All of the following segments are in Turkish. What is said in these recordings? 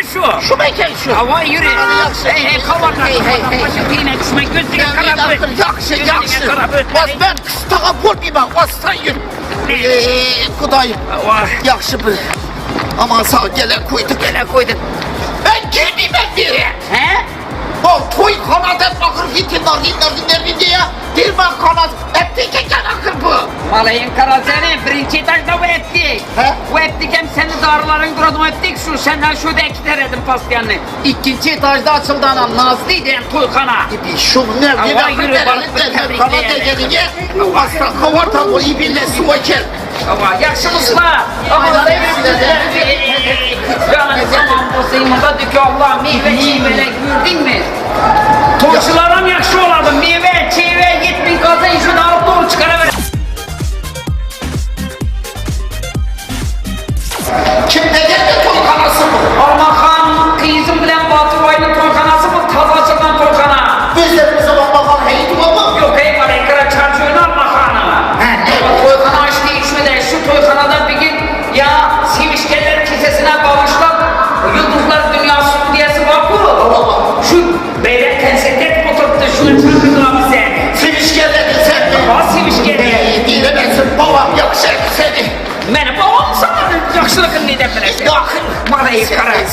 mekan şu. Şu mekan şu. Hava yürü. Hey hey kavala Hey, hey, hey. Başı tine düşme gözüne Ben karabı. yaxşı. karabı. Bas ben kıstağa vurmayayım, bastan yürü. Ne? Eee, kudayım. Yaxşı bir. Aman sağ gelen koyduk. Gele koyduk. Ben girmeyeyim ben bir. He? O toy kanat et bakır fitin var, dinler dinler dinler ya. Dirman kanat, et dikeken akır bu. Malayın karazeni birinci etajda bu ettik. He? Bu ettik hem senin darların duradım ettik şu senden şu da iki deredim pastayanını. İkinci etajda açıldı anam nazlıydı en toykana. Bir şu ne bir dakika yürü, balık de tebrik kanat egenince. Aslan kavarta bu ibille su açar. Ama yaşımızla. Ama da hepsine Yani zaman ki Allah meyve çiğvele gördün mü? Torçularım yakşı olalım. Meyve çiğve gitmeyin kazayın şunu alıp doğru çıkarıver. Kim ne geldi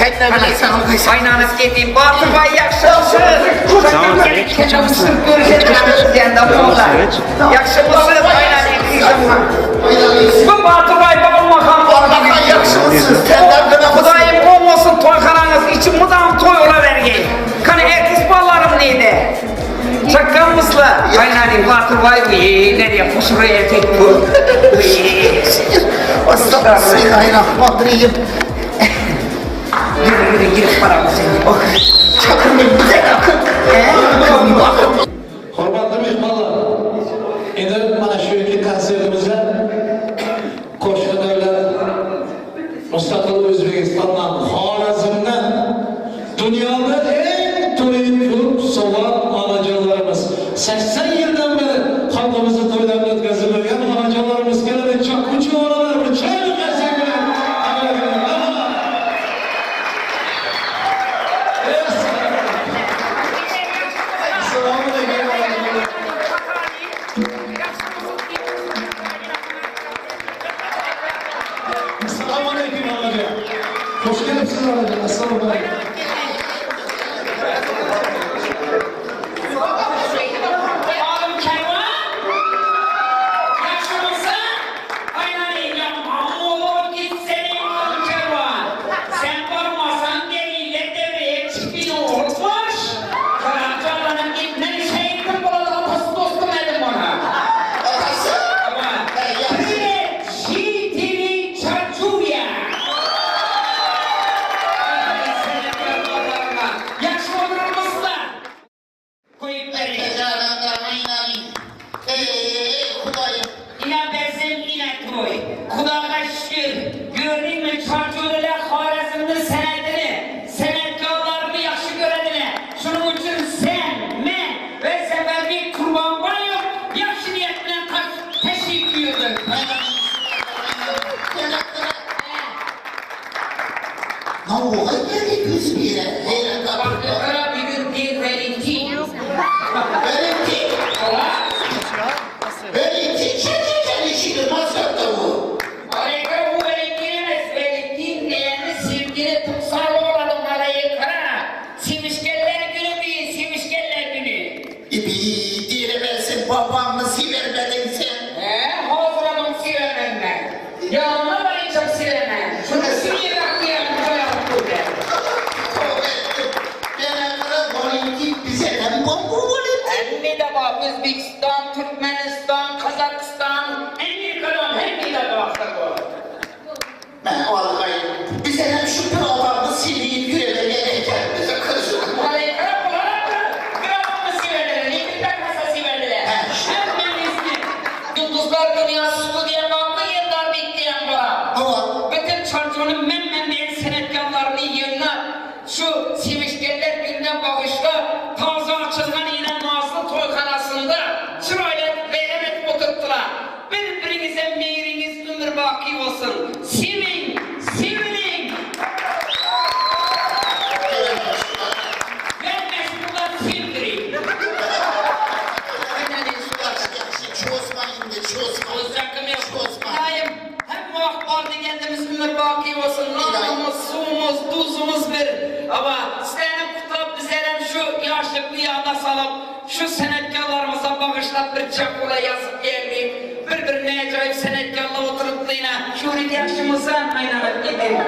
Marayı kara. Sen ne bilirsen o kız. Aynanız gideyim. Batı bay yakşılsın. Çocuklar gelip kendimizin görüşeceğiz diyen de bunlar. Yakşılsın. Aynen yakışılsın. Bu Batı bay babam makam Allah'tan yakışırsın. Senden gına Kudayım olmasın toy kananız için mudam toy ola vergi. Kanı ertesi ballarım neydi? Çakkan mısla? Aynen Batı bay bu. Nereye kusura erkek bu? Bismillahirrahmanirrahim. Yürü yürü gir paramızı. Oh. Çakın bir bize yakın. Bakın bakın. Hurmatli Ne oldu? Geldik biz bir yere. Hayret Bak kapı. Yıldızlar dünyası diye baktı, bir çapula yazıp geldik. Bir-birine acayip senetkarla oturup da yine şurit yaşımızdan aynalıp gidin.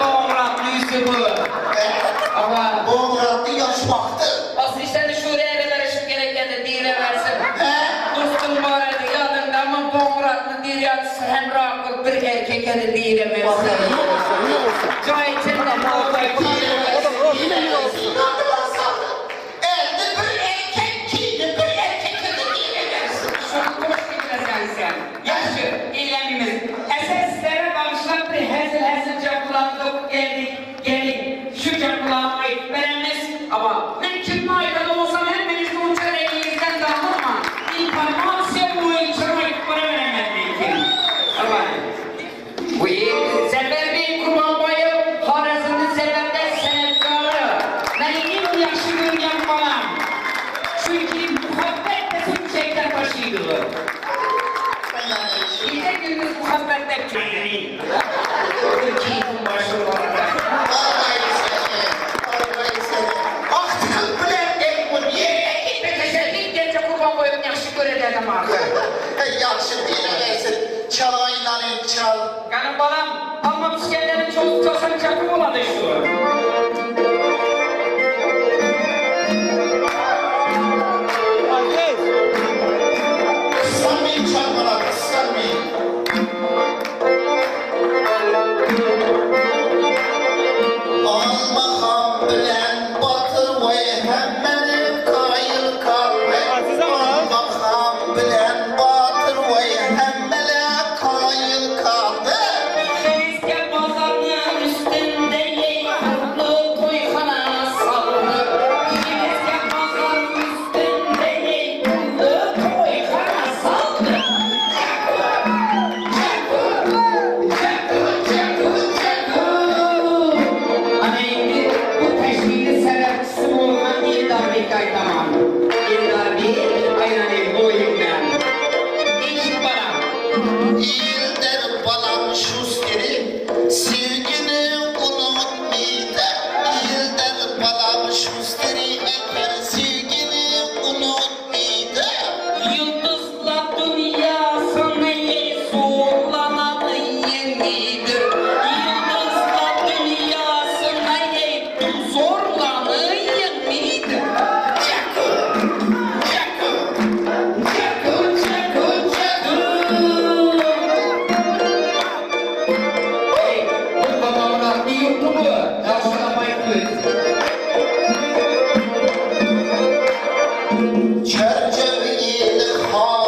Boğumratlı yüzümü. Ama... Boğumratlı yaş baktı. Asıl işte de şuraya ne karışıp gereken de dile versin. Dostum bari yadın ama boğumratlı dil yatsın hem rahat bir erkek de dile versin. Cahit'in de boğumratlı 这三家跟我拿的一。çerçeveyi hal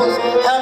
Cause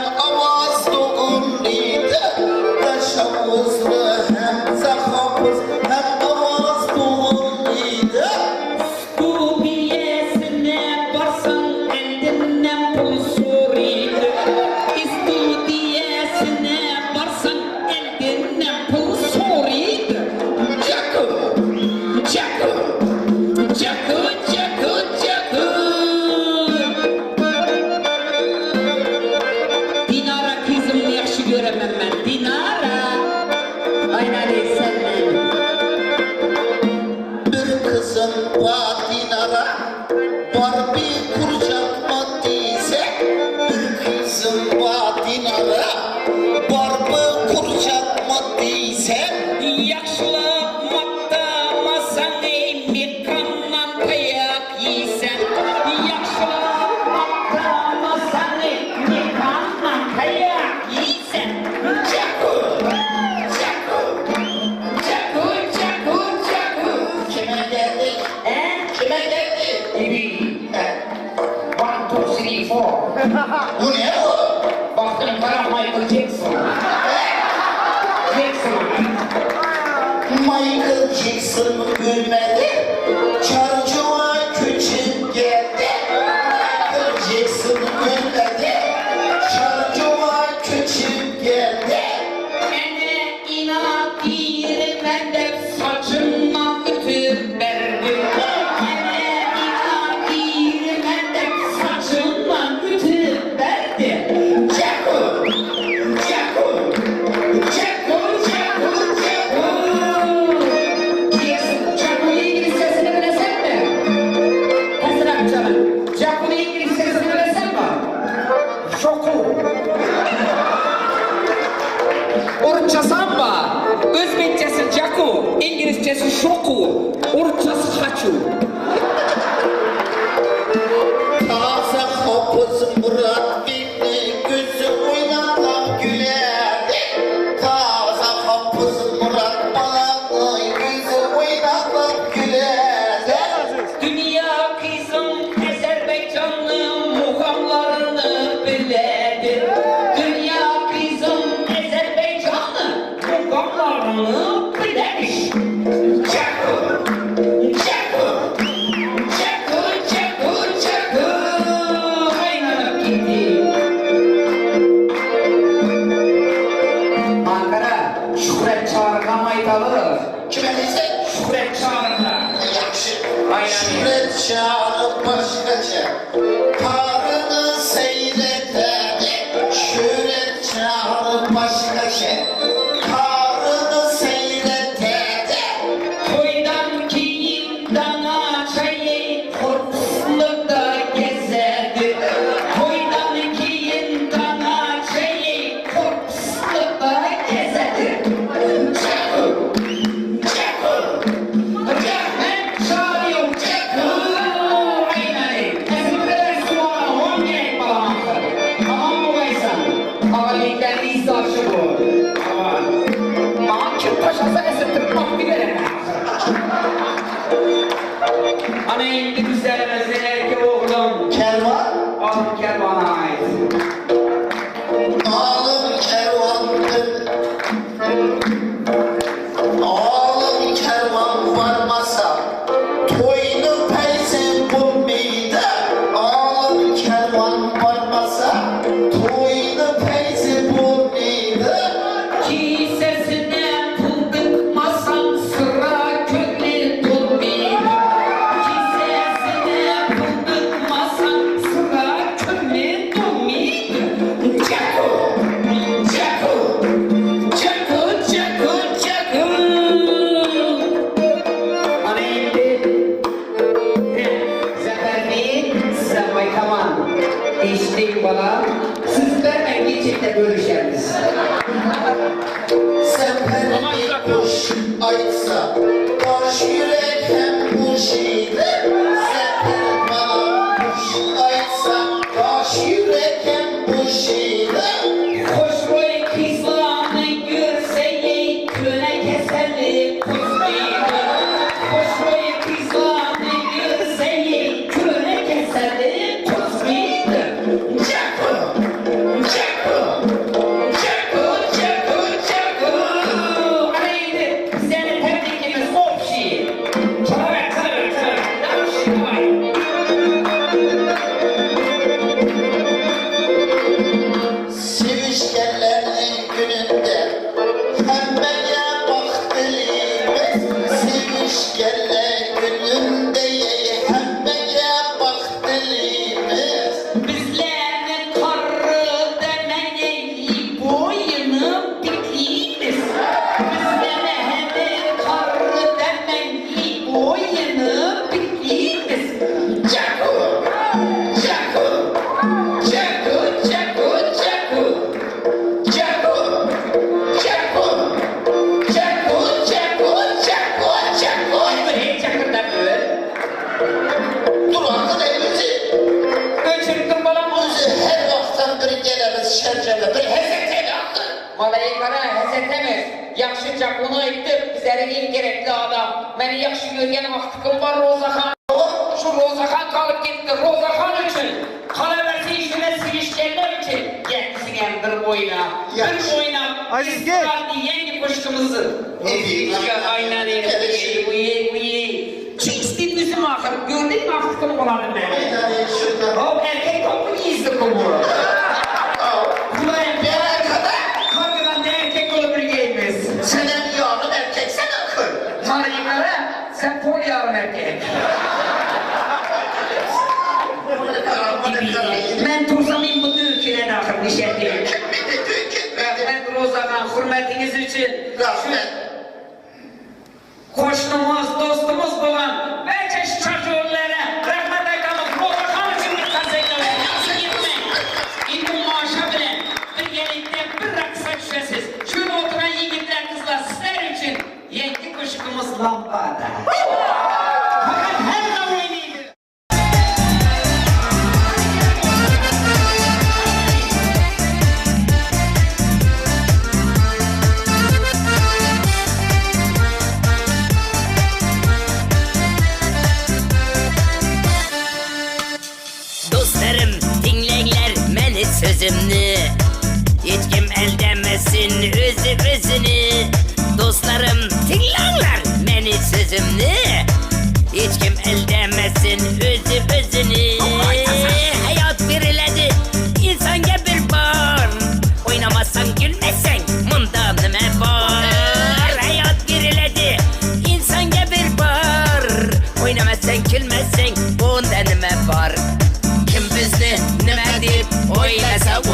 ancak buna ettir bizlere en gerekli adam. Beni yakşı görgen vaktikim var Rozahan. Olur şu Rozahan kalıp gitti. Rozahan için kalaversi işine silişkenler için yetsin endir boyuna. Bir boyuna Aziz gel. Yeni kuşkumuzun. Aynen öyle. Uyu uyu. Çiğistin bizim ahır. Gördün mü ahır kılıp olanın ben? Aynen öyle. Erkek toplu izdi kumuru. Konyalı erkek. ben tuzamın bu düğüne nakım nişan değil. Rahmet Rozan'a hürmetiniz için. Rahmet. Koştumuz, dostumuz bulan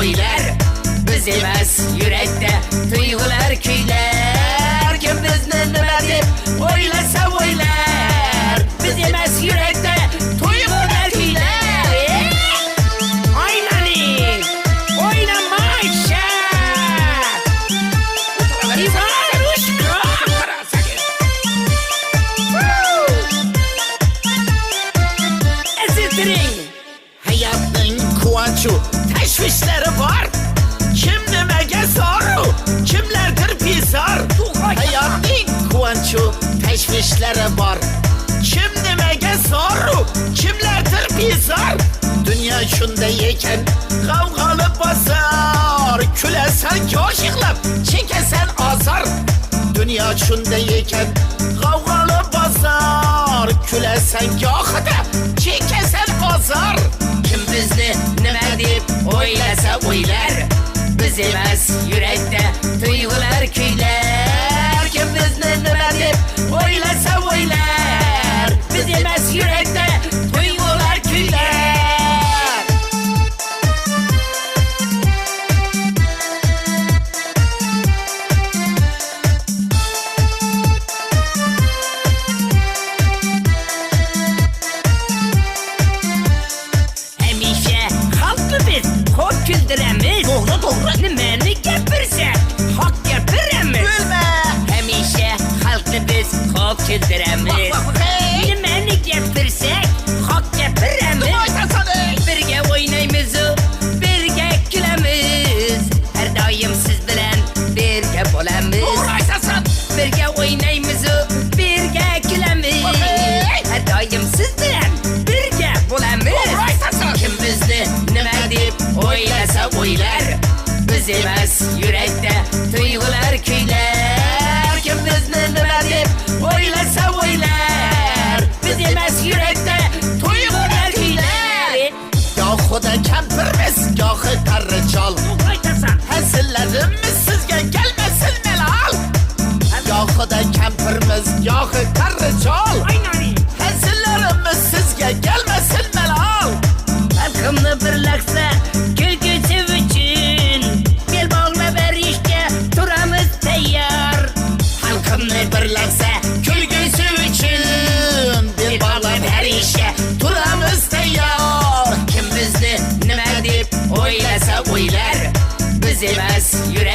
o'ylar biz emas yurakda tuyg'ular kuylar kim bizni nima deb o'ylasin şundayken Kavgalı pazar Külesen kaşıklar Çekesen azar. Dünya şundayken Kavgalı pazar Külesen kahıda Çekesen azar. Kim bizli ne verdi Oylasa oylar. Biz yemez yürekte Duygular köyler. ます。ゆらいだ O'ylasa o'ylar biz emas yurak